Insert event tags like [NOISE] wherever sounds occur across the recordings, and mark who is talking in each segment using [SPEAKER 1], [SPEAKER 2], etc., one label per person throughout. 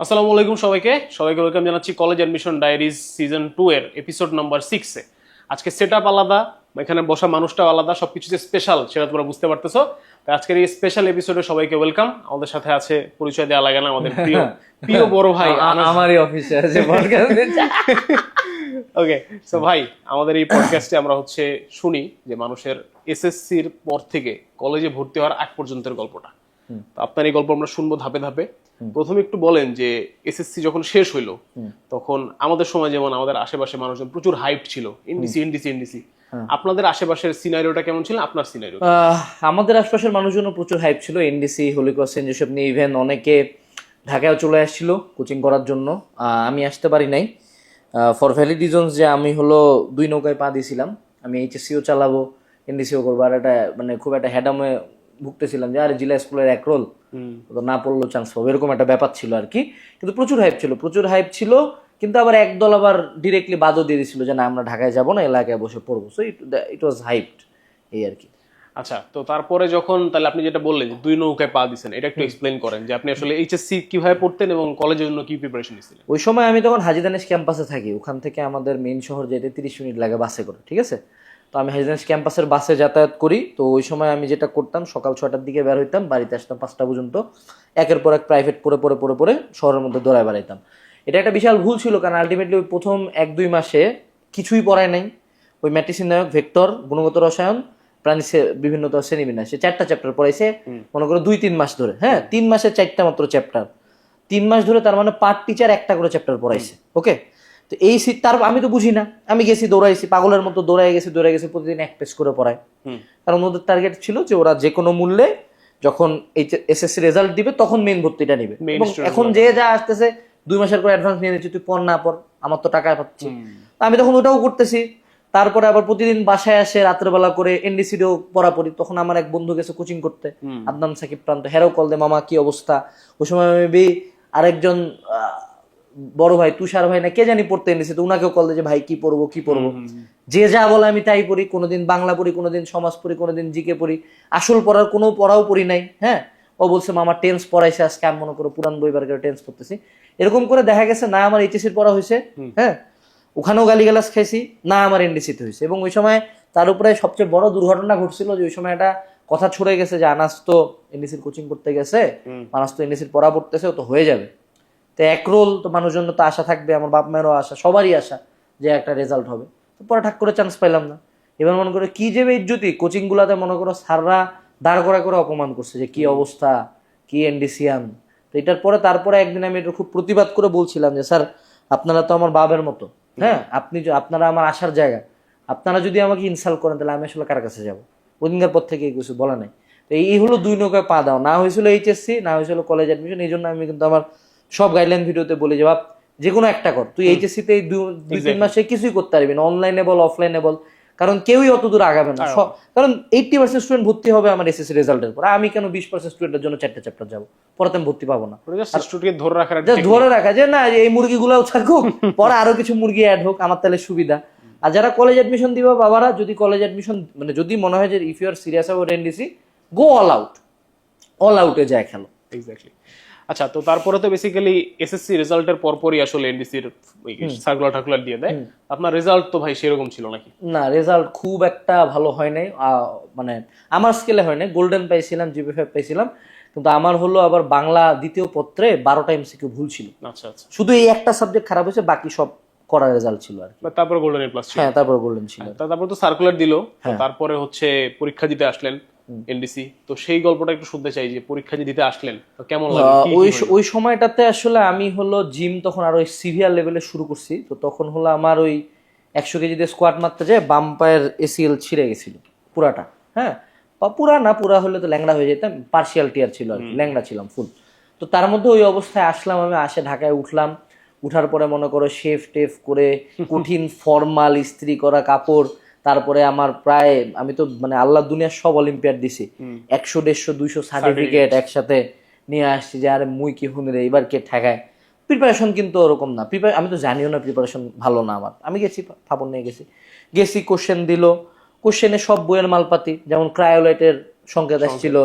[SPEAKER 1] আসসালামু আলাইকুম সবাইকে। সবাইকে ওয়েলকাম জানাচ্ছি college admission diaries season two এর এপিসোড নাম্বার সিক্সে আজকে সেট আপ আলাদা এখানে বসা মানুষটাও আলাদা সবকিছু যে স্পেশাল সেটা তোমরা বুঝতে পারতেছো। আজকের এই স্পেশাল এপিসোডে সবাইকে ওয়েলকাম আমাদের সাথে আছে পরিচয় দেওয়া লাগে না আমাদের প্রিয় প্রিয় বড় ভাই
[SPEAKER 2] আমারই অফিসে আছে
[SPEAKER 1] ওকে সো [LAUGHS] ভাই আমাদের এই পডকাস্টে আমরা হচ্ছে শুনি যে মানুষের এসএসসির পর থেকে কলেজে ভর্তি হওয়ার আগ পর্যন্তের গল্পটা। আপনার এই গল্প আমরা শুনব ধাপে ধাপে। প্রথমে একটু বলেন যে এসএসসি যখন শেষ হইল তখন আমাদের সময় যেমন আমাদের আশেপাশে মানুষজন প্রচুর হাইপ ছিল এনডিসি এনডিসি এনডিসি আপনাদের আশেপাশের সিনারিওটা কেমন ছিল? আপনার সিনারিও
[SPEAKER 2] আমাদের আশপাশের মানুষজনও প্রচুর হাইপ ছিল এনডিসি হোলি ক্রস জোসেফ নিয়ে ইভেন অনেকে ঢাকায় চলে আসছিল কোচিং করার জন্য। আমি আসতে পারি নাই। ফর ভ্যালিড রিজনস যে আমি হলো দুই নৌকায় পা দিয়েছিলাম আমি এইচএসসিও চালাবো এনডিসিও করব। আর একটা মানে খুব একটা হ্যাডামে ভুগতেছিলাম যে আরে জিলা স্কুলের এক রোল তো না পড়লেও চান্স পাবো। এরকম একটা ব্যাপার ছিল আর কি। কিন্তু প্রচুর হাইপ ছিল প্রচুর হাইপ ছিল কিন্তু আবার একদল আবার ডিরেক্টলি বাদও দিয়ে দিয়েছিল যে না আমরা ঢাকায় যাব না এলাকায় বসে পড়ব। So it it was hyped এই আর কি।
[SPEAKER 1] আচ্ছা তো তারপরে যখন তাহলে আপনি যেটা বললেন যে দুই নৌকায় পা দিছেন এটা একটু এক্সপ্লেন করেন যে আপনি আসলে এইচএসসি কীভাবে পড়তেন এবং কলেজের জন্য কি প্রিপারেশন নিছিলেন
[SPEAKER 2] ওই সময় আমি তখন হাজিদানিস ক্যাম্পাসে থাকি ওখান থেকে আমাদের মেইন শহর যেতে তিরিশ মিনিট লাগে বাসে করে ঠিক আছে? তো আমি হাজিদানিস ক্যাম্পাসের বাসে যাতায়াত করি। তো ওই সময় আমি যেটা করতাম সকাল ছটার দিকে বের হইতাম বাড়িতে আসতাম পাঁচটা পর্যন্ত। একের পর এক প্রাইভেট পরে পরে পড়ে পড়ে শহরের মধ্যে দৌড়ায় বেড়াইতাম। এটা একটা বিশাল ভুল ছিল কারণ আলটিমেটলি ওই প্রথম এক দুই মাসে কিছুই পড়ায় নাই। ওই ম্যাট্রিসিন নায়ক ভেক্টর গুণগত রসায়ন প্রাণী বিভিন্নতা শ্রেণীবিন্যাস চারটা চ্যাপ্টার পড়াইছে। মনে করো দুই তিন মাস ধরে হ্যাঁ? তিন মাসে চারটা মাত্র চ্যাপ্টার তিন মাস ধরে তার মানে পার টিচার একটা করে চ্যাপ্টার পড়াইছে ওকে তো এই শীত তার আমি তো বুঝি না আমি গেছি দৌড়াইছি পাগলের মতো দৌড়াই গেছি দৌড়াই গেছি প্রতিদিন এক পেজ করে পড়ায়। কারণ ওদের টার্গেট ছিল যে ওরা যে কোনো মূল্যে যখন এই এসএসসি রেজাল্ট দিবে তখন মেইন ভর্তিটা নিবে। এখন যে যা আসতেছে দুই মাসের করে অ্যাডভান্স নিয়ে নিচ্ছি তুই পড় না পড় আমার তো টাকা পাচ্ছি। আমি তখন ওটাও করতেছি। তারপরে আবার প্রতিদিন বাসায় আসে রাত্রেবেলা করে এনডিসিডিও পড়াপড়ি তখন আমার এক বন্ধু গেছে কোচিং করতে। আদনান সাকিব প্রান্ত হেরাও কল দে মামা কি অবস্থা? ওই সময় মেবি আরেকজন বড় ভাই তুষার ভাই না কে জানি পড়তে এনেছে তো উনাকেও কল যে ভাই কি পড়ব কি পড়ব? যে যা বলে আমি তাই পড়ি কোনোদিন বাংলা পড়ি কোনোদিন সমাজ পড়ি কোনোদিন জিকে পড়ি। আসল পড়ার কোনো পড়াও পড়ি নাই হ্যাঁ? ও বলছে মামা টেন্স পড়াইছে আজকে আমি মনে করো পুরান বই বার করে টেন্স পড়তেছি। এরকম করে দেখা গেছে না আমার এইচএসির পড়া হয়েছে হ্যাঁ? ওখানেও গালিগালাজ খাইছি না আমার এনডিসিতে হয়েছে। এবং ওই সময় তার উপরে সবচেয়ে বড় দুর্ঘটনা ঘটছিল যে ওই সময় একটা কথা ছড়ে গেছে যে আনাস তো এনডিসির কোচিং করতে গেছে আনাস তো এনডিসির পড়া পড়তেছে ও তো হয়ে যাবে। তো এক রোল তো মানুষজন তো আশা থাকবে আমার বাপ মায়েরও আশা সবারই আশা যে একটা রেজাল্ট হবে। তো পরে ঠাক করে চান্স পাইলাম না। এবার মনে করো কি যে ইজ্জতি কোচিং গুলাতে মনে করো স্যাররা দাঁড় করা করে অপমান করছে যে কি অবস্থা কি এনডিসিয়ান তো এটার পরে তারপরে একদিন আমি এটা খুব প্রতিবাদ করে বলছিলাম যে স্যার আপনারা তো আমার বাবের মতো হ্যাঁ? আপনি আপনারা আমার আসার জায়গা। আপনারা যদি আমাকে ইনসাল্ট করেন তাহলে আমি আসলে কার কাছে যাব? ওদিনকার পর থেকে এই কিছু বলা নাই। তো এই হলো দুই নৌকায় পা দাও। না হয়েছিল এইচএসসি না হয়েছিল কলেজ অ্যাডমিশন এই জন্য আমি কিন্তু আমার সব গাইডলাইন ভিডিওতে বলে যে বাপ যে কোনো একটা কর। তুই এইচএসসি তে দুই তিন মাসে কিছুই করতে পারবি না অনলাইনে বল অফলাইনে বল। কারণ কেউই অত দূর আগাবে না। কারণ এইটটি পার্সেন্ট স্টুডেন্ট ভর্তি হবে আমার এসএসসি রেজাল্টের পর আমি কেন বিশ পার্সেন্ট স্টুডেন্টের জন্য চারটে চ্যাপ্টার যাব? পরে আমি ভর্তি পাবো না।
[SPEAKER 1] ধরে একটা
[SPEAKER 2] ধরে রাখা যে না এই মুরগিগুলোও থাকুক পরে আরও কিছু মুরগি অ্যাড হোক আমার তাহলে সুবিধা। আর যারা কলেজ অ্যাডমিশন দিবা বাবারা যদি কলেজ অ্যাডমিশন মানে যদি মনে হয় যে if you are serious about NDC go all out all out যায় খেলো।
[SPEAKER 1] এক্স্যাক্টলি আচ্ছা তো তারপরে তো বেসিক্যালি এসএসসি রেজাল্টের পরপরই আসলে এনডিসির সার্কুলার টার্কুলার দিয়ে দেয়। আপনার রেজাল্ট তো ভাই সেরকম ছিল নাকি?
[SPEAKER 2] না রেজাল্ট খুব একটা ভালো হয় নাই। মানে আমার স্কেলে হয় নাই। গোল্ডেন পাইছিলাম জিবি ফাইভ পাইছিলাম। কিন্তু আমার হলো আবার বাংলা দ্বিতীয় পত্রে বারোটা এমসিকিউ ভুল ছিল।
[SPEAKER 1] আচ্ছা আচ্ছা।
[SPEAKER 2] শুধু এই একটা সাবজেক্ট খারাপ হয়েছে বাকি সব করা রেজাল্ট ছিল আর কি।
[SPEAKER 1] তারপরে গোল্ডেন প্লাস
[SPEAKER 2] হ্যাঁ তারপর গোল্ডেন ছিল।
[SPEAKER 1] তারপর তো সার্কুলার দিল। তারপরে হচ্ছে পরীক্ষা দিতে আসলেন। এনডিসি তো সেই গল্পটা একটু শুনতে চাই যে পরীক্ষা যে দিতে আসলেন তো কেমন
[SPEAKER 2] ওই ওই সময়টাতে আসলে আমি হলো জিম তখন আরও সিভিয়ার লেভেলে শুরু করছি তো তখন হলো আমার ওই একশো কেজিতে স্কোয়াট মারতে যায় বাম পায়ের এসিএল ছিঁড়ে গেছিল পুরাটা হ্যাঁ? বা পুরা না পুরা হলে তো ল্যাংড়া হয়ে যেতাম পার্সিয়াল টিয়ার ছিল আর ল্যাংড়া ছিলাম ফুল তো তার মধ্যে ওই অবস্থায় আসলাম আমি আসে ঢাকায় উঠলাম উঠার পরে মনে করো শেফ টেফ করে [LAUGHS] কঠিন ফর্মাল ইস্ত্রি করা কাপড় তারপরে আমার প্রায় আমি তো মানে আল্লাহ দুনিয়ার সব অলিম্পিয়াড দিছি। একশো দেড়শো দুইশো সার্টিফিকেট একসাথে নিয়ে আসছি যে আরে মুই কি হুন রে এবার কে ঠেকায়? প্রিপারেশন কিন্তু ওরকম না। প্রিপার আমি তো জানিও না প্রিপারেশন ভালো না আমার। আমি গেছি ফাপড় নিয়ে গেছি। গেছি কোশ্চেন দিল। কোশ্চেনে সব বইয়ের মালপাতি যেমন ক্রায়োলাইটের সংকেত আসছিল।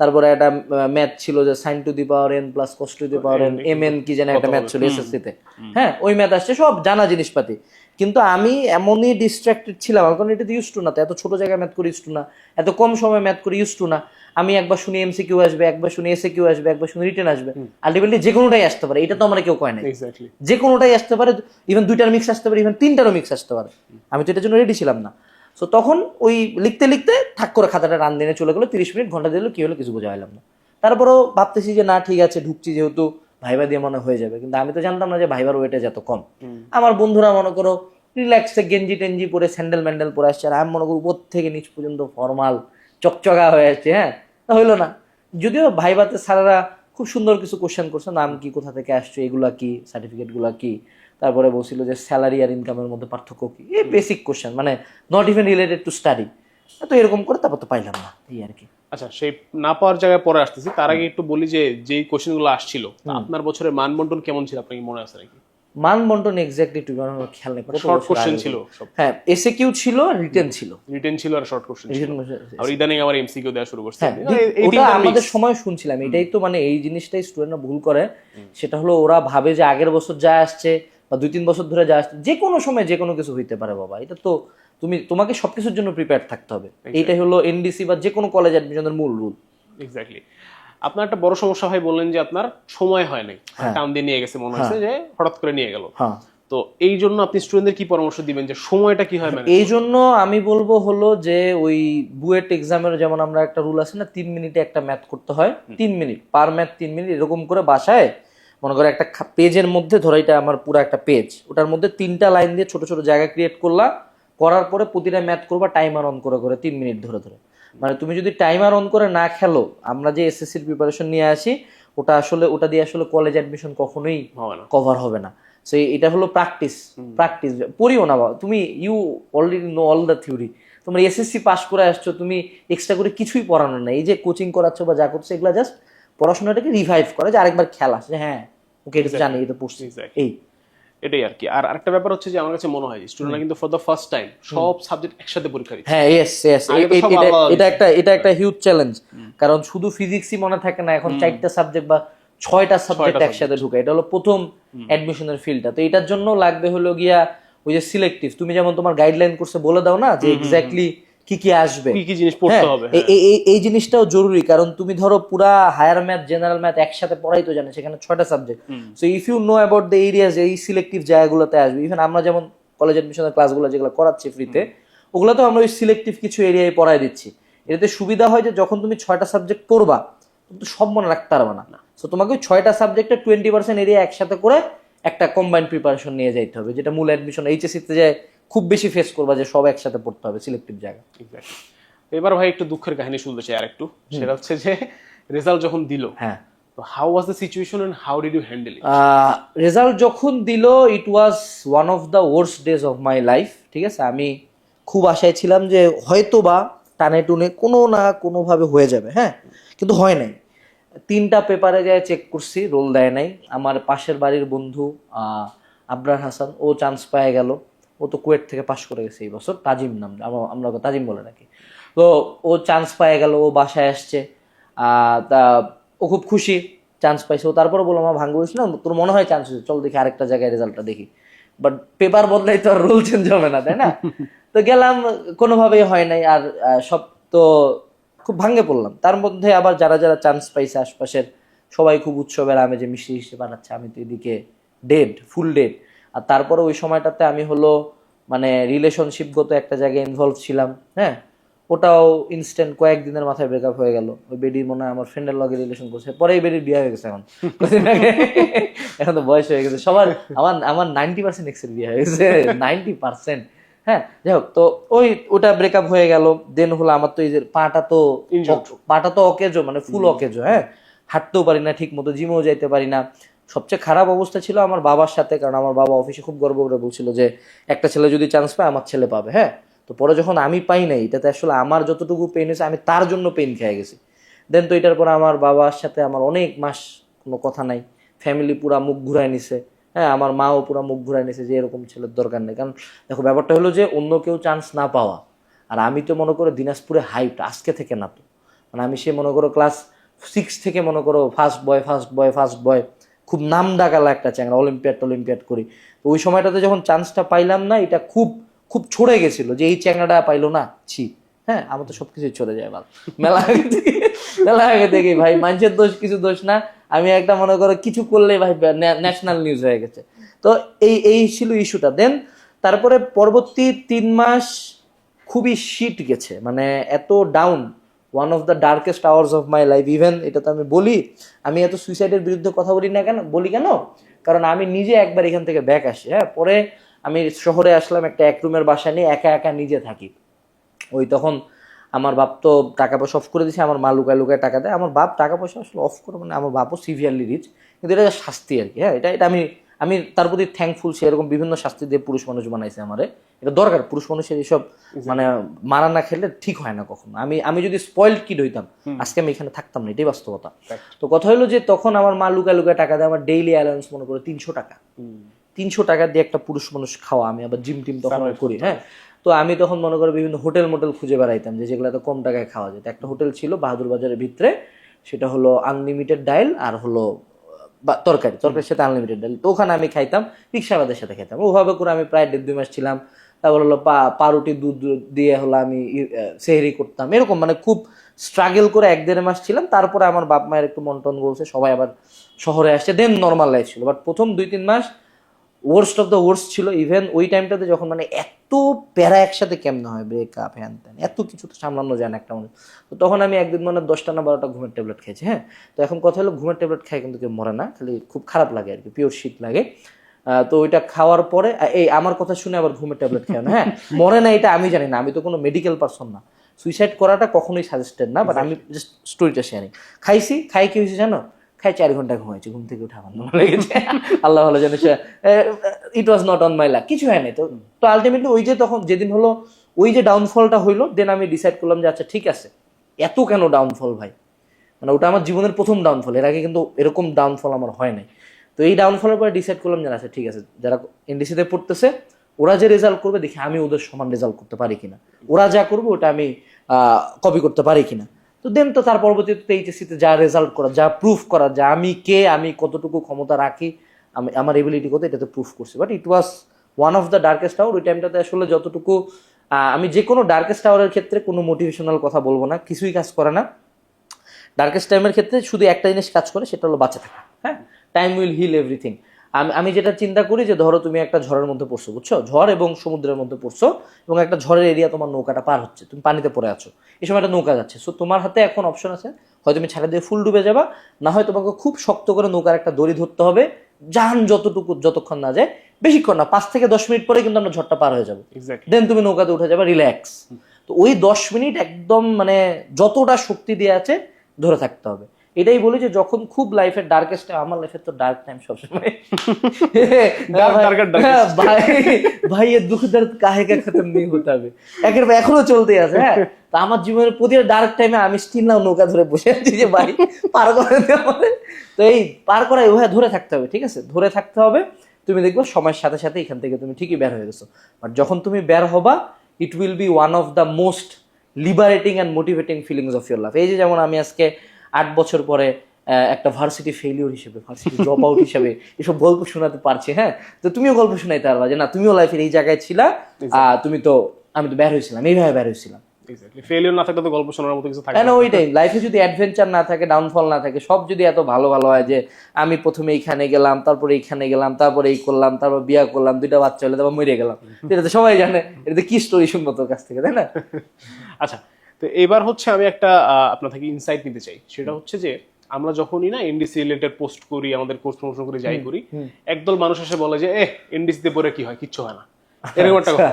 [SPEAKER 2] তারপরে একটা ম্যাথ ছিল যে sine to the power n plus cos to the power n m n কি যেন একটা ম্যাথ ছিল এসএসসি তে। হ্যাঁ ওই ম্যাথ আসছে সব জানা জিনিসপাতি। কিন্তু আমি এমনই ডিস্ট্রাক্টেড ছিলাম আমার কারণ এটা ইউজ টু না তো এত ছোটো জায়গায় ম্যাথ করে ইউজ টু না এত কম সময় ম্যাথ করে ইউজ টু না আমি একবার শুনি এমসি কিউ আসবে একবার শুনি এসে কিউ আসবে একবার শুনি রিটার্ন আসবে আলটিমেটলি যে কোনোটাই আসতে পারে এটা তো আমরা কেউ কয় নাই।
[SPEAKER 1] এক্স্যাক্টলি
[SPEAKER 2] যে কোনোটাই আসতে পারে ইভেন দুইটার মিক্স আসতে পারে ইভেন তিনটারও মিক্স আসতে পারে। আমি তো এটার জন্য রেডি ছিলাম না। সো তখন ওই লিখতে লিখতে থাক করে খাতাটা রান দিনে চলে গেলো তিরিশ মিনিট ঘণ্টা দিল কি হলো কিছু বোঝা হলাম না। তারপরেও ভাবতেছি যে না ঠিক আছে ঢুকছি যেহেতু। ভাইবা দিয়ে মনে হয়ে যাবে। কিন্তু আমি তো জানতাম না যে ভাইবার ওয়েটেজ এত কম। আমার বন্ধুরা মনে করো রিল্যাক্সে গেঞ্জি টেঞ্জি পরে স্যান্ডেল ম্যান্ডেল পরে আসছে আর আমি মনে করি উপর থেকে নিচ পর্যন্ত ফর্মাল চকচকা হয়ে আসছে হ্যাঁ? তা হইল না। যদিও ভাইবাতে স্যারেরা খুব সুন্দর কিছু কোশ্চেন করছে নাম কি কোথা থেকে আসছো এগুলা কি সার্টিফিকেটগুলা কি? তারপরে বলছিল যে স্যালারি আর ইনকামের মধ্যে পার্থক্য কি? এই বেসিক কোশ্চেন মানে not even related to study তো এরকম করে তারপর তো পাইলাম না এই আর কি।
[SPEAKER 1] আচ্ছা সেই না পাওয়ার জায়গায় পরে আসতেছি। তার আগে একটু বলি যে যেই কোশ্চেনগুলো আসছিল আপনার বছরের মানবন্টন কেমন ছিল আপনার কি মনে আছে নাকি?
[SPEAKER 2] মান বন্টন এক্স্যাক্টলি টু আমার খেয়াল নেই
[SPEAKER 1] শর্ট কোশ্চেন ছিল
[SPEAKER 2] হ্যাঁ এসে কিউ ছিল রিটেন ছিল।
[SPEAKER 1] রিটেন ছিল আর শর্ট কোশ্চেন ছিল। আর ইদানিং আমার এমসিকিউ দেওয়া শুরু করছে।
[SPEAKER 2] হ্যাঁ
[SPEAKER 1] এই- এই
[SPEAKER 2] ওটা আমাদের সময় শুনছিলাম এটাই তো মানে এই জিনিসটাই স্টুডেন্টরা ভুল করে। সেটা হলো ওরা ভাবে যে আগের বছর যা আসছে বা দুই তিন বছর ধরে যা আসছে যে কোনো সময় যে কোনো কিছু হইতে পারে বাবা এটা তো তুমি তোমাকে সবকিছুর জন্য প্রিপেয়ার থাকতে হবে। এইটাই হলো এনডিসি বা যে কোনো কলেজ অ্যাডমিশনের মূল রুল
[SPEAKER 1] এক্স্যাক্টলি আপনার একটা বড় সমস্যা ভাই বললেন যে আপনার সময় হয় নাই। টান দিয়ে নিয়ে গেছে মনে হচ্ছে যে হঠাৎ করে নিয়ে গেল।
[SPEAKER 2] হ্যাঁ।
[SPEAKER 1] তো এই জন্য আপনি স্টুডেন্টদের কি পরামর্শ দিবেন যে সময়টা কি হয় মানে
[SPEAKER 2] এই জন্য আমি বলব হলো যে ওই বুয়েট এক্সামের যেমন আমরা একটা রুল আছে না তিন মিনিটে একটা ম্যাথ করতে হয়। তিন মিনিট পার ম্যাথ তিন মিনিট এরকম করে বাসায় মনে করো একটা পেজের মধ্যে ধরো এটা আমার পুরো একটা পেজ ওটার মধ্যে তিনটা লাইন দিয়ে ছোট ছোট জায়গা ক্রিয়েট করলা করার পরে প্রতিটা ম্যাথ করবা টাইমার অন করে করে তিন মিনিট ধরে ধরে। মানে তুমি যদি টাইমার অন করে না খেলো আমরা যে এসএসসির প্রিপারেশন নিয়ে আসি ওটা আসলে ওটা দিয়ে আসলে কলেজ অ্যাডমিশন কখনোই
[SPEAKER 1] হবে না।
[SPEAKER 2] কভার হবে না। সো এটা হলো প্র্যাকটিস প্র্যাকটিস পড়িও না বাবা তুমি you already know all the theory তোমার এসএসসি পাস করে আসছো তুমি এক্সট্রা করে কিছুই পড়ানো না এই যে কোচিং করাচ্ছ বা যা করছ এগুলো জাস্ট পড়াশোনাটাকে রিভাইভ করে যে আরেকবার খেলা। যে হ্যাঁ ওকে এটা জানি এটা পড়ছি। এই।
[SPEAKER 1] এটাই আর কি। আর আরেকটা ব্যাপার হচ্ছে যে আমার কাছে মনে হয় স্টুডেন্টরা কিন্তু ফর দ্য ফার্স্ট টাইম সব সাবজেক্ট একসাথে পরীক্ষা দিচ্ছে।
[SPEAKER 2] হ্যাঁ ইয়েস ইয়েস এটা একটা এটা একটা হিউজ চ্যালেঞ্জ কারণ শুধু ফিজিক্সই মনে থাকে না এখন চারটা সাবজেক্ট বা ছয়টা সাবজেক্ট একসাথে ঢুকে। এটা হলো প্রথম অ্যাডমিশনের ফিল্ডটা তো এটার জন্য লাগবে হলো গিয়া ওই যে সিলেক্টিভ তুমি যেমন তোমার গাইডলাইন কোর্সে বলে দাও না যে এক্স্যাক্টলি কি কি আসবে?
[SPEAKER 1] কি কি জিনিস পড়তে
[SPEAKER 2] হ্যাঁ,
[SPEAKER 1] হবে
[SPEAKER 2] এই- এই- জিনিসটাও জরুরি কারণ তুমি ধরো পুরা হায়ার ম্যাথ জেনারেল ম্যাথ একসাথে পড়াই তো জানে সেখানে ছয়টা subject so if you know about the areas এই সিলেক্টিভ জায়গাগুলোতে আসবে। ইভেন আমরা যেমন কলেজ অ্যাডমিশনের ক্লাসগুলো যেগুলো করাচ্ছি ফ্রিতে ওগুলো তো আমরা ওই সিলেক্টিভ কিছু এরিয়ায় পড়াই দিচ্ছি। এটাতে সুবিধা হয় যে যখন তুমি ছয়টা সাবজেক্ট পড়বা তুমি সব মনে রাখতে পারবে না। সো তোমাকে ওই ছয়টা সাবজেক্টে টোয়েন্টি পার্সেন্ট এরিয়া একসাথে করে একটা কম্বাইন্ড প্রিপারেশন নিয়ে যাইতে হবে যেটা মূল অ্যাডমিশন এইচএসসিতে যায় খুব বেশি ফেস করবা যে সব একসাথে পড়তে হবে সিলেক্টিভ জায়গা.
[SPEAKER 1] এবার ভাই একটু দুঃখের কাহিনী শুনতে চাই আর একটু সেটা হচ্ছে যে রেজাল্ট যখন দিল
[SPEAKER 2] হ্যাঁ।
[SPEAKER 1] তো how was the situation and how did you handle it
[SPEAKER 2] result যখন দিল it was one of the worst days of my life ঠিক আছে? আমি খুব আশায় ছিলাম যে হয়তো বা টানে টুনে কোনো না কোনোভাবে হয়ে যাবে হ্যাঁ? কিন্তু হয় নাই। তিনটা পেপারে যায় চেক করছি রোল দেয় নাই। আমার পাশের বাড়ির বন্ধু আবরার হাসান ও চান্স পেয়ে গেল। ও তো কুয়েট থেকে পাশ করে গেছে এই বছর তাজিম নাম আমরা তাজিম বলে নাকি তো ও চান্স পেয়ে গেল ও বাসায় আসছে তা ও খুব খুশি চান্স পাইছে। ও তারপরে বলল আমার ভাঙ্গ না? তোর মনে হয় চান্স হয়েছে? চল দেখি আরেকটা জায়গায় রেজাল্টটা দেখি। বাট পেপার বদলাই তো আর রোল চেঞ্জ হবে না তাই না? [LAUGHS] তো গেলাম কোনোভাবেই হয় নাই। আর সব তো খুব ভাঙ্গে পড়লাম। তার মধ্যে আবার যারা যারা চান্স পাইছে আশপাশের সবাই খুব উৎসবের আমি আমেজে মিষ্টি হিসেবে বানাচ্ছে। আমি তো এদিকে ডেড ফুল ডেড আর তারপরে ওই সময়টাতে আমি হলো মানে রিলেশনশিপগত একটা জায়গায় ইনভলভ ছিলাম হ্যাঁ? ওটাও ইনস্ট্যান্ট কয়েকদিনের মাথায় ব্রেকআপ হয়ে গেল। ওই বেডি মনে হয় আমার ফ্রেন্ডের লগে রিলেশন করছে। পরে এই বেডির বিয়ে হয়ে গেছে এখন। [LAUGHS] এখন তো বয়স হয়ে গেছে। সবার আমার আমার নাইনটি পার্সেন্ট এক্সের বিয়ে হয়ে গেছে। নাইনটি পার্সেন্ট হ্যাঁ? যাই হোক তো ওই ওটা ব্রেকআপ হয়ে গেল। দেন হলো আমার তো এই যে পাটা তো পাটা তো অকেজো মানে ফুল অকেজো হ্যাঁ? হাঁটতেও পারি না ঠিক মতো জিমেও যাইতে পারি না। সবচেয়ে খারাপ অবস্থা ছিল আমার বাবার সাথে, কারণ আমার বাবা অফিসে খুব গর্ব করে বলছিল যে, একটা ছেলে যদি চান্স পায়, আমার ছেলে পাবে। হ্যাঁ? তো পরে যখন আমি পাই নাই, এটাতে আসলে আমার যতটুকু পেন হয়েছে, আমি তার জন্য পেন খেয়ে গেছি। দেন তো এটার পরে আমার বাবার সাথে আমার অনেক মাস কোনো কথা নাই। ফ্যামিলি পুরা মুখ ঘুরাই নিছে। হ্যাঁ আমার মাও পুরা মুখ ঘুরাই নিছে যে, এরকম ছেলের দরকার নেই। কারণ দেখো, ব্যাপারটা হলো যে, অন্য কেউ চান্স না পাওয়া। আর আমি তো মনে করো দিনাজপুরে হাইট আজকে থেকে না তো। মানে আমি সে মনে করো ক্লাস সিক্স থেকে মনে করো first boy first boy first boy খুব নাম ডাকালা একটা চ্যাংরা, অলিম্পিয়াড অলিম্পিয়াড করি। তো ওই সময়টাতে যখন চান্সটা পাইলাম না, এটা খুব খুব ছড়ে গেছিল যে এই চ্যাংরাটা পাইলো না, ছি। হ্যাঁ আমার তো সবকিছুই চলে যায় ভালো মেলা আগে থেকে, মেলা আগে থেকে, ভাই, মানুষের দোষ, কিছু দোষ না। আমি একটা মনে করো, কিছু করলে ভাই ন্যাশনাল নিউজ হয়ে গেছে। তো এই এই ছিল ইস্যুটা দেন তারপরে পরবর্তী তিন মাস খুবই শিট গেছে। মানে এত down one of the darkest hours of my life even এটা তো আমি বলি, আমি এত সুইসাইডের বিরুদ্ধে কথা বলি না কেন? বলি কেন? কারণ আমি নিজে একবার এখান থেকে ব্যাক আসি হ্যাঁ? পরে আমি শহরে আসলাম একটা এক রুমের বাসা নিয়ে একা একা নিজে থাকি। ওই তখন আমার বাপ তো টাকা পয়সা অফ করে দিয়েছে, আমার মা লুকায় লুকায় টাকা দেয়। আমার বাপ টাকা পয়সা আসলে অফ করে মানে আমার বাপও সিভিয়ারলি রিচ কিন্তু এটা শাস্তি আর কি হ্যাঁ? এটা এটা আমি আমি তার প্রতি থ্যাঙ্কফুল সে এরকম বিভিন্ন শাস্তি দিয়ে পুরুষ মানুষ বানাইছে আমারে। এটা দরকার পুরুষ মানুষের এইসব মানে মারা না খেলে ঠিক হয় না কখনো। আমি আমি যদি স্পয়েলড কিড হইতাম আজকে আমি এখানে থাকতাম না এটাই বাস্তবতা। তো কথা হলো যে তখন আমার মা লুকায় লুকা টাকা দেয় আমার ডেইলি অ্যালাউন্স মনে করো তিনশো টাকা। তিনশো টাকা দিয়ে একটা পুরুষ মানুষ খাওয়া আমি আবার জিম টিম তখন করি হ্যাঁ? তো আমি তখন মনে করো বিভিন্ন হোটেল মোটেল খুঁজে বেড়াইতাম যে যেগুলো তো কম টাকায় খাওয়া যেত একটা হোটেল ছিল বাহাদুর বাজারের ভিতরে সেটা হলো আনলিমিটেড ডাইল আর হলো বা তরকারি তরকারির সাথে আনলিমিটেড ডাইল তো ওখানে আমি খাইতাম রিক্সাবাদের সাথে খেতাম ওভাবে করে আমি প্রায় দেড় দুই মাস ছিলাম। তারপর হলো পা পাউরুটি দুধ দিয়ে হলো আমি সেহরি করতাম। এরকম মানে খুব স্ট্রাগল করে এক দেড় মাস ছিলাম। তারপরে আমার বাপ মায়ের একটু মন টন বলছে সবাই আবার শহরে আসছে। দেন নর্মাল লাইফ ছিল। বাট প্রথম দুই তিন মাস ওয়ার্স্ট অফ দ্য ওয়ার্স্ট ছিল। ইভেন ওই টাইমটাতে যখন মানে এত প্যারা একসাথে কেমনে হয়? ব্রেকআপ হ্যান ত্যান। এত কিছু তো সামলানো যায় না একটা মানুষ। তো তখন আমি একদিন মানে দশটা না বারোটা ঘুমের ট্যাবলেট খেয়েছি হ্যাঁ? তো এখন কথা হলো ঘুমের ট্যাবলেট খাই কিন্তু কেউ মরে না। খালি খুব খারাপ লাগে আর কি। পিওর শীত লাগে। তো ওইটা খাওয়ার পরে এই আমার কথা শুনে আবার ঘুমের ট্যাবলেট খেয়ে হ্যাঁ? মরে না এটা, আমি জানি না, আমি তো কোনো মেডিকেল পারসন না। সুইসাইড করাটা কখনোই সাজেস্টেড না বাট আমি জাস্ট স্টোরিটা শেয়ারিং খাইছি, খাই কি হয়েছে জানো? খাই চার ঘণ্টা ঘুমাইছি, ঘুম থেকে উঠে আমার ভালো লেগেছে। আল্লাহ ভালো জানে it was not on my luck কিছু হয়নি তো তো আলটিমেটলি ওই যে তখন যেদিন হলো, ওই যে ডাউনফলটা হইল দেন আমি ডিসাইড করলাম যে আচ্ছা ঠিক আছে, এত কেন ডাউনফল ভাই? মানে ওটা আমার জীবনের প্রথম ডাউনফল এর আগে কিন্তু এরকম ডাউনফল আমার হয় নাই। তো এই ডাউনফলের পরে ডিসাইড করলাম যে আচ্ছা ঠিক আছে, যারা এনডিসিতে পড়তেছে, ওরা যে রেজাল্ট করবে, দেখি আমি ওদের সমান রেজাল্ট করতে পারি কিনা। ওরা যা করবে, ওটা আমি কপি করতে পারি কিনা। তো দেন তো তার পরবর্তীতে এইচএসিতে যা রেজাল্ট করা, যা প্রুফ করা, যা আমি কে, আমি কতটুকু ক্ষমতা রাখি, আমি, আমার এবিলিটি কত, এটাতে প্রুফ করছি। But it was one of the darkest hour ওই টাইমটাতে আসলে যতটুকু আমি যে কোনো ডার্কেস্ট আওয়ারের ক্ষেত্রে কোনো মোটিভেশনাল কথা বলব না, কিছুই কাজ করে না। ডার্কেস্ট টাইমের ক্ষেত্রে শুধু একটা জিনিস কাজ করে, সেটা হলো বাঁচা থাকা হ্যাঁ? টাইম উইল হিল এভরিথিং আমি আমি যেটা চিন্তা করি যে ধরো তুমি একটা ঝড়ের মধ্যে পড়ছো বুঝছ? ঝড় এবং সমুদ্রের মধ্যে পড়ছো এবং একটা ঝড়ের এরিয়া তোমার নৌকাটা পার হচ্ছে তুমি পানিতে পড়ে আছো। এই সময় একটা নৌকা যাচ্ছে। সো তোমার হাতে এখন অপশন আছে হয় তুমি ছাড়া দিয়ে ফুল ডুবে যাবা না হয় তোমাকে খুব শক্ত করে নৌকার একটা দড়ি ধরতে হবে যান যতটুকু যতক্ষণ না যায়। বেশিক্ষণ না পাঁচ থেকে দশ মিনিট পরে কিন্তু আমরা ঝড়টা পার হয়ে যাব। দেন তুমি নৌকাতে উঠে যাবে রিল্যাক্স তো ওই দশ মিনিট একদম মানে যতটা শক্তি দিয়ে আছে ধরে থাকতে হবে। এটাই বলি যে যখন খুব লাইফের ডার্কেস্ট টাইম আমার লাইফের তো ডার্ক টাইম সবসময়. [LAUGHS] হ্যাঁ, ভাই ভাই এ দুঃখ দর্দ কাহে কা খতম নেই হতে হবে। একের পর এখনও চলতে আছে হ্যাঁ? তো আমার জীবনের প্রতিটা ডার্ক টাইমে আমি স্টিল না নৌকা ধরে বসে আছি যে ভাই পার করে দে আমারে। তো এই পার করা ওভাবে ধরে থাকতে হবে ঠিক আছে? ধরে থাকতে হবে। তুমি দেখবে সময়ের সাথে সাথে এখান থেকে তুমি ঠিকই বের হয়ে গেছো। বাট যখন তুমি বের হবা it will be one of the most liberating and motivating feelings of your life এই যে যেমন আমি আজকে আট বছর পরে একটা ভার্সিটি ফেলিওর হিসেবে ভার্সিটি ড্রপ আউট হিসেবে এসব গল্প শোনাতে পারছি হ্যাঁ? তো তুমিও গল্প শোনাইতে পারবা যে না তুমিও লাইফের এই জায়গায় ছিলা তুমি তো আমি তো বের হয়েছিলাম এইভাবে বের হয়েছিলাম।
[SPEAKER 1] ফেলিওর না থাকলে তো গল্প শোনার মতো কিছু থাকে না।
[SPEAKER 2] ওইটাই। লাইফে যদি অ্যাডভেঞ্চার না থাকে ডাউনফল না থাকে সব যদি এত ভালো ভালো হয় যে আমি প্রথমে এইখানে গেলাম তারপরে এইখানে গেলাম তারপরে এই করলাম তারপর বিয়া করলাম দুইটা বাচ্চা হলে তারপর মরে গেলাম। [LAUGHS] এটা তো সবাই জানে। এটা কি স্টোরি শুনব তোর কাছ থেকে তাই না? [LAUGHS]
[SPEAKER 1] আচ্ছা তো এবার হচ্ছে আমি একটা আপনার থেকে ইনসাইট নিতে চাই। সেটা হচ্ছে যে আমরা যখনই না এনডিসি রিলেটেড পোস্ট করি আমাদের কোর্স প্রমোশন করে যাই করি একদল মানুষ এসে বলে যে এ এনডিসিতে পরে কি হয়? কিচ্ছু হয় না। এরকম একটা কথা।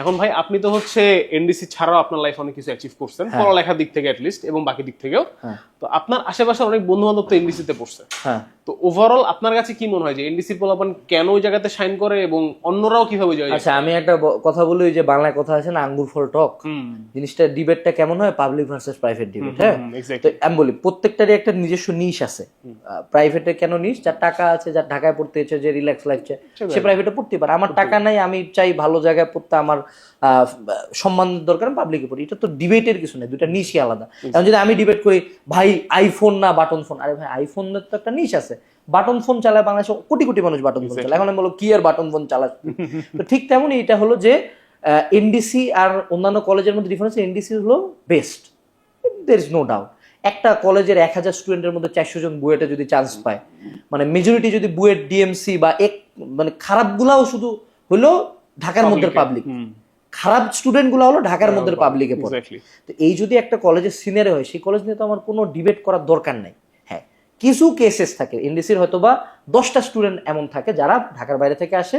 [SPEAKER 1] এখন ভাই আপনি তো হচ্ছে এনডিসি ছাড়াও আপনার লাইফ অনেক কিছু অ্যাচিভ করছেন পড়ালেখার দিক থেকে লিস্ট এবং বাকি দিক থেকেও।
[SPEAKER 2] হ্যাঁ।
[SPEAKER 1] তো আপনার আশেপাশে অনেক বন্ধু বান্ধব তো এনডিসি তে পড়ছে।
[SPEAKER 2] হ্যাঁ।
[SPEAKER 1] তো ওভারঅল আপনার কাছে কি মনে হয় যে এনডিসি পোলাপান কেন ওই জায়গাতে সাইন করে এবং অন্যরাও কীভাবে জয়
[SPEAKER 2] আচ্ছা আমি একটা কথা বলি ওই যে বাংলায় কথা আছে না আঙ্গুর ফল টক জিনিসটা ডিবেটটা কেমন হয়? পাবলিক ভার্সেস প্রাইভেট ডিবেট হ্যাঁ? তো আমি বলি প্রত্যেকটারই একটা নিজস্ব নিশ আছে। প্রাইভেটে কেন নিশ যার টাকা আছে যার ঢাকায় পড়তে যে রিল্যাক্স লাগছে সে প্রাইভেটে পড়তে পারে। আমার টাকা নাই আমি চাই ভালো জায়গায় পড়তে আমার আহ, সম্মানের দরকার পাবলিকে পড়ি এটা তো ডিবেটের কিছু নেই দুটা নিশই আলাদা। এখন যদি আমি ডিবেট করি ভাই আইফোন না বাটন ফোন আরে ভাই আইফোনের তো একটা নিশ আছে। বাটন ফোন চালায় বাংলাদেশে কোটি কোটি মানুষ বাটন ফোন চালায়। এখন আমি বলব কি আর বাটন ফোন চালাচ্ছে তো ঠিক তেমনই এটা হলো যে এনডিসি আর অন্যান্য কলেজের মধ্যে ডিফারেন্স এনডিসি হলো best there is no doubt একটা কলেজের এক হাজার স্টুডেন্টের মধ্যে চারশো জন বুয়েটে যদি চান্স পায় মানে মেজরিটি যদি বুয়েট ডিএমসি বা এক মানে খারাপগুলাও শুধু হলো ঢাকার মধ্যে পাবলিক খারাপ স্টুডেন্টগুলো হলো ঢাকার মধ্যে পাবলিকে পড়ে। তো এই যদি একটা কলেজের সিনিয়রে হয় সেই কলেজ নিয়ে তো আমার কোনো ডিবেট করার দরকার নাই। হ্যাঁ কিছু কেসেস থাকে। এনডিসির হয়তো বা দশটা স্টুডেন্ট এমন থাকে যারা ঢাকার বাইরে থেকে আসে।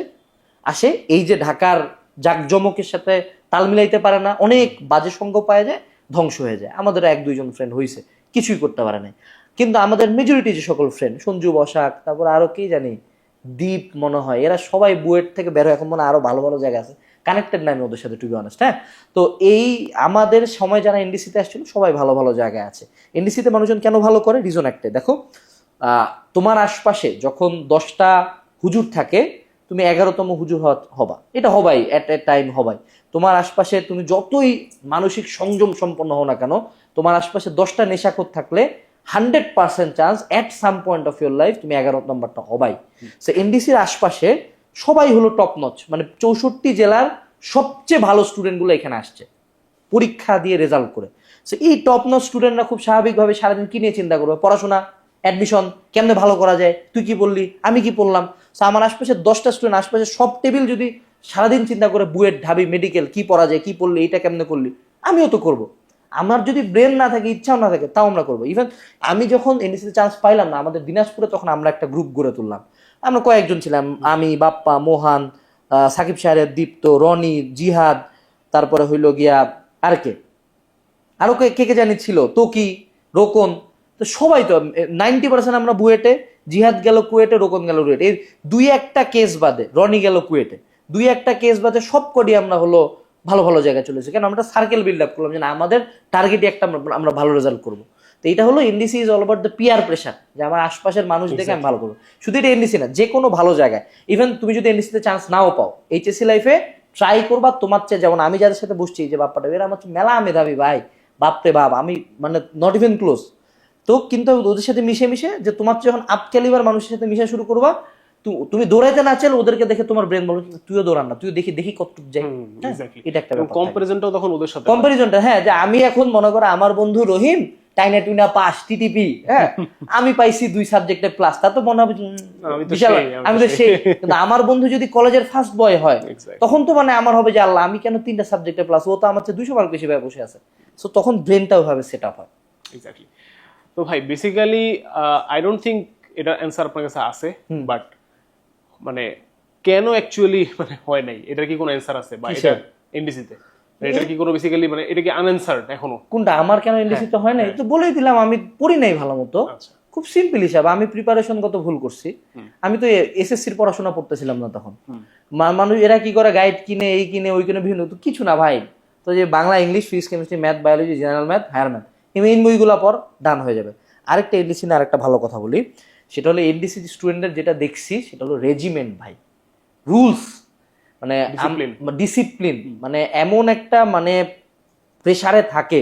[SPEAKER 2] আসে এই যে ঢাকার জাকজমকের সাথে তাল মিলাইতে পারে না অনেক বাজে সঙ্গ পাওয়া যায় ধ্বংস হয়ে যায়। আমাদের এক দুইজন ফ্রেন্ড হয়েছে কিছুই করতে পারে নাই। কিন্তু আমাদের মেজরিটি যে সকল ফ্রেন্ড সঞ্জু বসাক তারপর আরও কি জানি দ্বীপ মনে হয় এরা সবাই বুয়েট থেকে বের হয় এখন মনে হয় আরও ভালো ভালো জায়গা আছে। কানেক্টেড নাই আমি ওদের সাথে টু বি অনেস্ট হ্যাঁ? তো এই আমাদের সময় যারা এনডিসিতে আসছিল সবাই ভালো ভালো জায়গায় আছে। এনডিসিতে মানুষজন কেন ভালো করে? রিজন একটাই। দেখো তোমার আশপাশে যখন দশটা হুজুর থাকে তুমি এগারোতম হুজুর হবা। এটা হবাই এট এ টাইম হবাই। তোমার আশপাশে তুমি যতই মানসিক সংযম সম্পন্ন হও না কেন তোমার আশপাশে দশটা নেশাখোর থাকলে hundred percent chance at some point of your life তুমি এগারো নম্বরটা হবাই। সো এনডিসির আশপাশে সবাই হলো টপ নচ মানে চৌষট্টি জেলার সবচেয়ে ভালো স্টুডেন্টগুলো এখানে আসছে, পরীক্ষা দিয়ে রেজাল্ট করে। সো এই টপ নচ স্টুডেন্টরা খুব স্বাভাবিকভাবে সারাদিন কি নিয়ে চিন্তা করবে? পড়াশোনা অ্যাডমিশন কেমনে ভালো করা যায়? তুই কি বললি আমি কি পড়লাম? সো আমার আশপাশে দশটা স্টুডেন্ট আশপাশে সব টেবিল যদি সারাদিন চিন্তা করে বুয়েট, ঢাবি মেডিকেল কি পড়া যায়, কি পড়লি এটা কেমনে করলি? আমিও তো করব। আমার যদি ব্রেন না থাকে, ইচ্ছাও না থাকে, তাও আমরা করব। ইভেন আমি যখন এনএসিতে চান্স পাইলাম না, আমাদের দিনাজপুরে তখন আমরা একটা গ্রুপ গড়ে তুললাম। আমরা কয়েকজন ছিলাম। আমি বাপ্পা মোহান সাকিব সাহের দীপ্ত রনি জিহাদ তারপরে হইল গিয়া আর কে আরও কে কে জানি ছিল? তোকি রোকন। তো সবাই তো নাইনটি পার্সেন্ট আমরা বুয়েটে জিহাদ গেল কুয়েটে রোকন গেল রুয়েটে এই দুই একটা কেস বাদে রনি গেল কুয়েটে। দুই একটা কেস বাদে সব কটি আমরা হলো ভালো ভালো জায়গায় চলেছে। কেন? আমরা সার্কেল বিল্ড আপ করলাম যে না আমাদের টার্গেটই একটা আমরা ভালো রেজাল্ট করব। তো এটা হলো NDC is all over the peer pressure যে আমার আশপাশের মানুষ দেখে আমি ভালো করব। শুধু এটা এনডিসি না যে কোনো ভালো জায়গায়। ইভেন তুমি যদি এনডিসিতে চান্স নাও পাও এইচএসসি লাইফে ট্রাই করবা তোমার চেয়ে। যেমন আমি যাদের সাথে বসছি যে বাপ্পাটা এরা আমার মেলা মেধাবী ভাই বাপরে বাপ আমি মানে নট ইভেন ক্লোজ তো কিন্তু ওদের সাথে মিশে মিশে যে তোমার যখন আপ ক্যালিবার মানুষের সাথে মিশে শুরু করবা তুমি দৌড়াইতে না চাইলে ওদেরকে দেখে তোমার ব্রেন বলবে তুইও দৌড়ান না তুই দেখি দেখি কতটুকু যাই। হ্যাঁ, এটা একটা
[SPEAKER 1] কম্পারিজনটাও তখন ওদের সাথে
[SPEAKER 2] কম্পারিজনটা হ্যাঁ যে আমি এখন মনে করো আমার বন্ধু রহিম টাইনা টুইনা পাস টিটিপি হ্যাঁ? [LAUGHS] আমি পাইছি দুই সাবজেক্টে প্লাস তা তো মনে হবে
[SPEAKER 1] আমি তো সেই,
[SPEAKER 2] কিন্তু আমার বন্ধু যদি কলেজের ফার্স্ট বয় হয় তখন তো মানে আমার হবে যে আল্লাহ আমি কেন তিনটা সাবজেক্টে প্লাস ও তো আমার চেয়ে দুইশো মার্ক বেশি ভাবে বসে আছে। সো তখন ব্রেনটা ওইভাবে সেট আপ হয়।
[SPEAKER 1] এক্স্যাক্টলি তো ভাই বেসিক্যালি আই ডোন্ট থিঙ্ক এটার অ্যান্সার আপনার কাছে আছে বাট মানে কেন অ্যাকচুয়ালি [LAUGHS] মানে হয় নাই? এটার কি কোনো অ্যান্সার আছে? বা এটা? এনডিসিতে এটার কি কোনো বেসিক্যালি মানে এটা কি আনঅ্যান্সার্ড এখনও?
[SPEAKER 2] কোনটা আমার কেন ইংলিশে তো হয় নাই? তো বলেই দিলাম আমি পড়ি নাই ভালো মতো।
[SPEAKER 1] আচ্ছা।
[SPEAKER 2] খুব সিম্পল হিসাব আমি প্রিপারেশন কত ভুল করছি। আমি তো এসএসসির পড়াশোনা পড়তেছিলাম না তখন। মানুষ এরা কি করে গাইড কিনে এই কিনে ওই কিনে বিভিন্ন তো কিছু না ভাই। তো যে Bangla English physics chemistry math biology general math higher math এই মেইন বইগুলো পর ডান হয়ে যাবে। আরেকটা এনডিসি না আরেকটা ভালো কথা বলি। সেটা হলো এনডিসি স্টুডেন্টদের যেটা দেখছি সেটা হলো রেজিমেন্ট ভাই। রুলস মানে ডিসিপ্লিন মানে এমন একটা মানে প্রেসারে থাকে।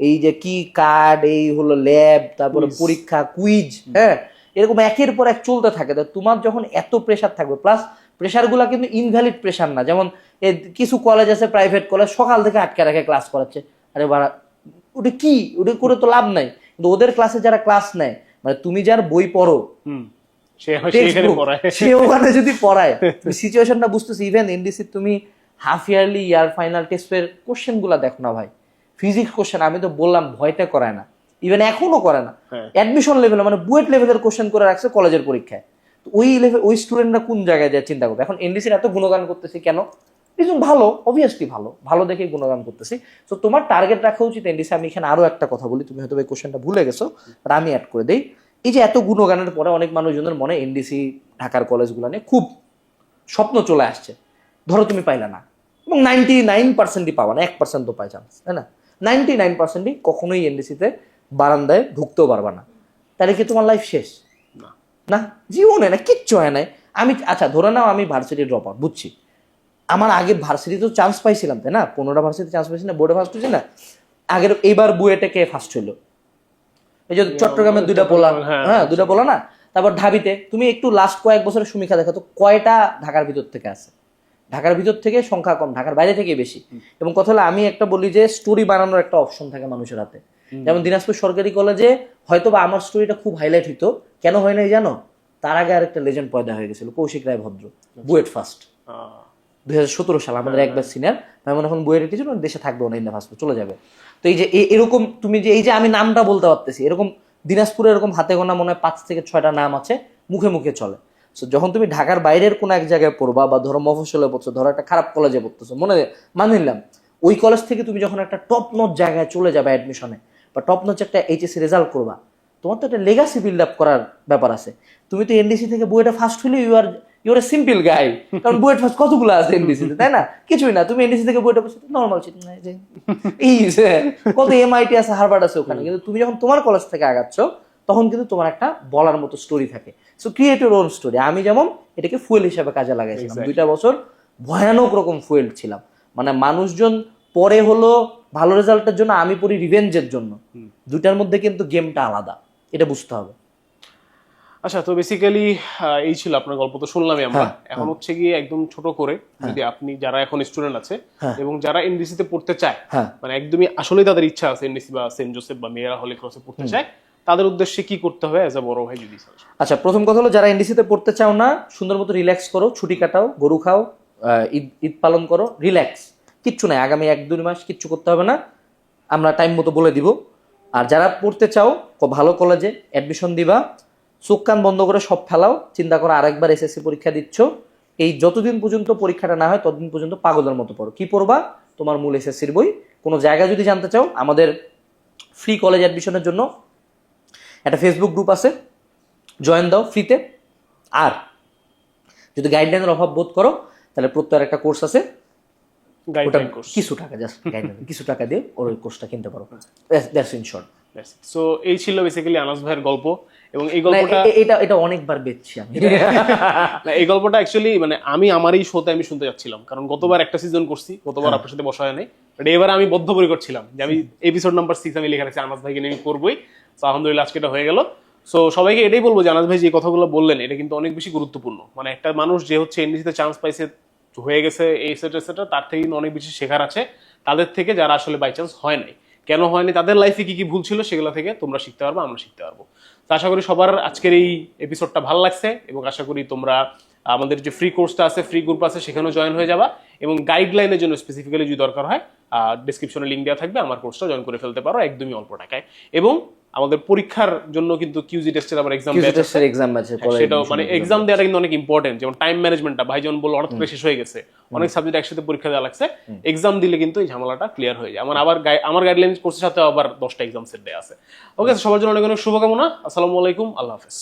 [SPEAKER 2] এই যে কি কার্ড এই হলো ল্যাব তারপরে পরীক্ষা কুইজ হ্যাঁ? এরকম একের পর এক চলতে থাকে। তো তোমার যখন এত প্রেশার থাকবে প্লাস প্রেশারগুলো কিন্তু ইনভ্যালিড প্রেশার না। যেমন কিছু কলেজ আছে প্রাইভেট কলেজ সকাল থেকে আটকে রাখে ক্লাস করাচ্ছে। আরে বাড়া ওটা কি? ওটা করে তো লাভ নাই। কিন্তু ওদের ক্লাসে যারা ক্লাস নেয় মানে তুমি যার বই পড়ো
[SPEAKER 1] হুম। সে
[SPEAKER 2] ওখানে যদি পড়ায় সিচুয়েশনটা বুঝতেছি ইভেন এনডিসি তুমি হাফ ইয়ারলি ইয়ার ফাইনাল টেস্টের কোশ্চেনগুলা দেখো না ভাই। ফিজিক্স কোশ্চেন আমি তো বললাম ভয়টা করায় না। ইভেন এখনও করে না। অ্যাডমিশন লেভেলে মানে বুয়েট লেভেলের কোশ্চেন করে রাখছে কলেজের পরীক্ষায়। তো ওই লেভেল ওই স্টুডেন্টরা কোন জায়গায় যায় চিন্তা করবে? এখন এনডিসির এত গুণগান করতেছি কেন? রিজন ভালো অবভিয়াসলি ভালো। ভালো দেখে গুণগান করতেছি। তো তোমার টার্গেট রাখা উচিত এনডিসি আমি এখানে আরও একটা কথা বলি। তুমি হয়তো এই কোশ্চেনটা ভুলে গেছো বাট আমি অ্যাড করে দেই। এই যে এত গুণগানের পরে অনেক মানুষজনের মনে এনডিসি ঢাকার কলেজগুলো নিয়ে খুব স্বপ্ন চলে আসছে। ধরো তুমি পাইলা না। এবং নাইনটি নাইন পার্সেন্টই পাবা না এক পার্সেন্ট তো পাই চান্স তাই না? নাইনটি নাইন পার্সেন্টই কখনোই এনডিসিতে বারান্দায় ঢুকতেও পারবা না। তাহলে কি তোমার লাইফ শেষ?
[SPEAKER 1] না।
[SPEAKER 2] জীবনে না কিচ্ছু হয় নাই। আমি আচ্ছা ধরে নাও আমি ভার্সিটি ড্রপ আউট বুঝছি। আমার আগে ভার্সিটি তো চান্স পাইছিলাম তাই না? পনেরোটা ভার্সিটি চান্স পাইছি না বোর্ডে ফার্স্ট হয়েছি না। আগের এইবার বুয়েটে কে ফার্স্ট হইল? এই যে চট্টগ্রামের দুইটা পোলা।
[SPEAKER 1] হ্যাঁ,
[SPEAKER 2] হ্যাঁ দুইটা পোলা না? তারপর ঢাবিতে তুমি একটু লাস্ট কয়েক বছরের সমীক্ষা দেখো তো কয়টা ঢাকার ভিতর থেকে আছে? ঢাকার ভিতর থেকে সংখ্যা কম ঢাকার বাইরে থেকে বেশি। এবং কথা হলো আমি একটা বলি যে স্টোরি বানানোর একটা অপশন থাকে মানুষের হাতে। যেমন দিনাজপুর সরকারি কলেজে হয়তো বা আমার স্টোরিটা খুব হাইলাইট হইতো। কেন হয় নাই জানো? তার আগে আর একটা লেজেন্ড পয়দা হয়ে গেছিল কৌশিক রায় ভদ্র বুয়েট ফার্স্ট। দুই হাজার সতেরো সাল আমাদের একবার সিনিয়র ভাই মনে এখন বইয়ের কিছু দেশে থাকবে না ইন্ডিয়া ফার্স্ট চলে যাবে। তো এই যে এরকম তুমি যে এই যে আমি নামটা বলতে পারতেছি এরকম দিনাজপুরে এরকম হাতে গোনা মনে হয় পাঁচ থেকে ছয়টা নাম আছে মুখে মুখে চলে। সো যখন তুমি ঢাকার বাইরের কোনো এক জায়গায় পড়বা বা ধরো মফসলে পড়ছো ধরো একটা খারাপ কলেজে পড়তেছো মনে মানে নিলাম ওই কলেজ থেকে তুমি যখন একটা টপ নোট জায়গায় চলে যাবে অ্যাডমিশনে বা টপ নোট একটা এইচএসসি রেজাল্ট করবা তোমার তো একটা লেগাসি বিল্ড আপ করার ব্যাপার আছে। তুমি তো এনডিসি থেকে বইটা ফার্স্ট হলে you are your a simple guy কারণ বুয়েট ফার্স্ট কতগুলো আছে এনডিসি তাই না? কিছুই না। তুমি এনডিসি থেকে বইটা পাচ্ছ নর্মাল চিট নাই যে এই কত এমআইটি আছে হারবার্ড আছে ওখানে। কিন্তু তুমি যখন তোমার কলেজ থেকে আগাচ্ছ তখন কিন্তু তোমার একটা বলার মতো স্টোরি থাকে। So create your own story আমি যেমন এটাকে ফুয়েল হিসেবে কাজে লাগাইছিলাম। দুইটা বছর ভয়ানক রকম ফুয়েল ছিলাম। মানে মানুষজন পরে হলো ভালো রেজাল্টের জন্য আমি পড়ি রিভেঞ্জের জন্য। দুইটার মধ্যে কিন্তু গেমটা আলাদা। এটা বুঝতে হবে।
[SPEAKER 1] আচ্ছা তো বেসিক্যালি এই ছিল আপনার গল্প। তো শুনলামই আমরা।
[SPEAKER 2] হ্যাঁ,
[SPEAKER 1] এখন হচ্ছে গিয়ে একদম ছোট করে যদি আপনি যারা এখন স্টুডেন্ট আছে
[SPEAKER 2] হ্যাঁ।
[SPEAKER 1] এবং যারা এনডিসি তে পড়তে চায়
[SPEAKER 2] হ্যাঁ।
[SPEAKER 1] মানে একদমই আসলেই তাদের ইচ্ছা আছে এনডিসি বা সেন্ট জোসেফ বা মেয়েরা হলে ক্রসে পড়তে চায় তাদের উদ্দেশ্যে কি করতে হবে অ্যাজ আ বড় ভাই যদি
[SPEAKER 2] আচ্ছা প্রথম কথা হলো যারা এনডিসি তে পড়তে চাও না সুন্দর মতো রিল্যাক্স করো ছুটি কাটাও গরু খাও ঈদ ঈদ পালন করো রিল্যাক্স কিচ্ছু নাই আগামী এক দুই মাস কিচ্ছু করতে হবে না। আমরা টাইম মতো বলে দিব। আর যারা পড়তে চাও ভালো কলেজে অ্যাডমিশন দিবা। চোখ কান বন্ধ করে সব ফেলাও চিন্তা করো আরেকবার এসএসসি পরীক্ষা দিচ্ছ এই যতদিন পর্যন্ত পরীক্ষাটা না হয় ততদিন পর্যন্ত পাগলের মতো পড়ো। কি পড়বা? তোমার মূল এসএসসির বই। কোনো জায়গায় যদি জানতে চাও আমাদের ফ্রি কলেজ অ্যাডমিশনের জন্য একটা ফেসবুক গ্রুপ আছে। জয়েন দাও ফ্রিতে আর যদি গাইডলাইনের অভাব বোধ করো তাহলে প্রত্যয়ের একটা কোর্স আছে। কিছু টাকা জাস্ট কিছু টাকা দিয়ে ওর ওই কোর্সটা কিনতে পারো। দ্যাটস ইন শর্ট
[SPEAKER 1] সো এই ছিল বেসিক্যালি আনাস ভাইয়ের গল্প। এবং এই গল্পটা
[SPEAKER 2] এটা এটা অনেকবার বেচছি আমি। [LAUGHS]
[SPEAKER 1] না, এই গল্পটা অ্যাকচুয়ালি মানে আমি আমারই শোতে আমি শুনতে যাচ্ছিলাম। কারণ গতবার একটা সিজন করছি গতবার আপনার সাথে বসা হয় নাই বাট এবার আমি বদ্ধপরিকর ছিলাম যে আমি এপিসোড নাম্বার সিক্স আমি লেখা রাখছি আনাস ভাইকে নিয়ে আমি করবোই। তো আলহামদুলিল্লাহ আজকে এটা হয়ে গেল। সো সবাইকে এটাই বলব যে আনাস ভাই যে কথাগুলো বললেন এটা কিন্তু অনেক বেশি গুরুত্বপূর্ণ। মানে একটা মানুষ যে হচ্ছে এনডিসিতে চান্স পাইছে হয়ে গেছে এই সেটা সেটা তার থেকে কিন্তু অনেক বেশি শেখার আছে। তাদের থেকে যারা আসলে বাই চান্স হয় নাই। কেন হয়নি তাদের লাইফে কি কি ভুল ছিল সেগুলো থেকে তোমরা শিখতে পারবে আমরা শিখতে পারব। তো আশা করি সবার আজকের এই এপিসোডটা ভালো লাগছে এবং আশা করি তোমরা, আমাদের যে ফ্রি কোর্সটা আছে ফ্রি গ্রুপ আছে, সেখানেও জয়েন হয়ে যাবা এবং গাইডলাইনের জন্য স্পেসিফিক্যালি যদি দরকার হয় ডিসক্রিপশনে লিঙ্ক দেওয়া থাকবে, আমার কোর্সটা জয়েন করে ফেলতে পারো একদমই অল্প টাকায়। এবং আমাদের পরীক্ষার জন্য কিন্তু কিউজি টেস্টের আবার এক্সাম
[SPEAKER 2] এক্সাম আছে।
[SPEAKER 1] সেটাও মানে এক্সাম দেওয়াটা কিন্তু অনেক ইম্পর্টেন্ট যেমন টাইম ম্যানেজমেন্টটা ভাই যেমন বলল হঠাৎ করে শেষ হয়ে গেছে। অনেক সাবজেক্ট একসাথে পরীক্ষা দেওয়া লাগছে। এক্সাম দিলে কিন্তু এই ঝামেলাটা ক্লিয়ার হয়ে যায়। আমার আবার আমার গাইডলাইন কোর্সের সাথে আবার দশটা এক্সাম সেট দেওয়া আছে। ওকে সবার জন্য অনেক অনেক শুভকামনা। আসসালামু আলাইকুম। আল্লাহ হাফেজ।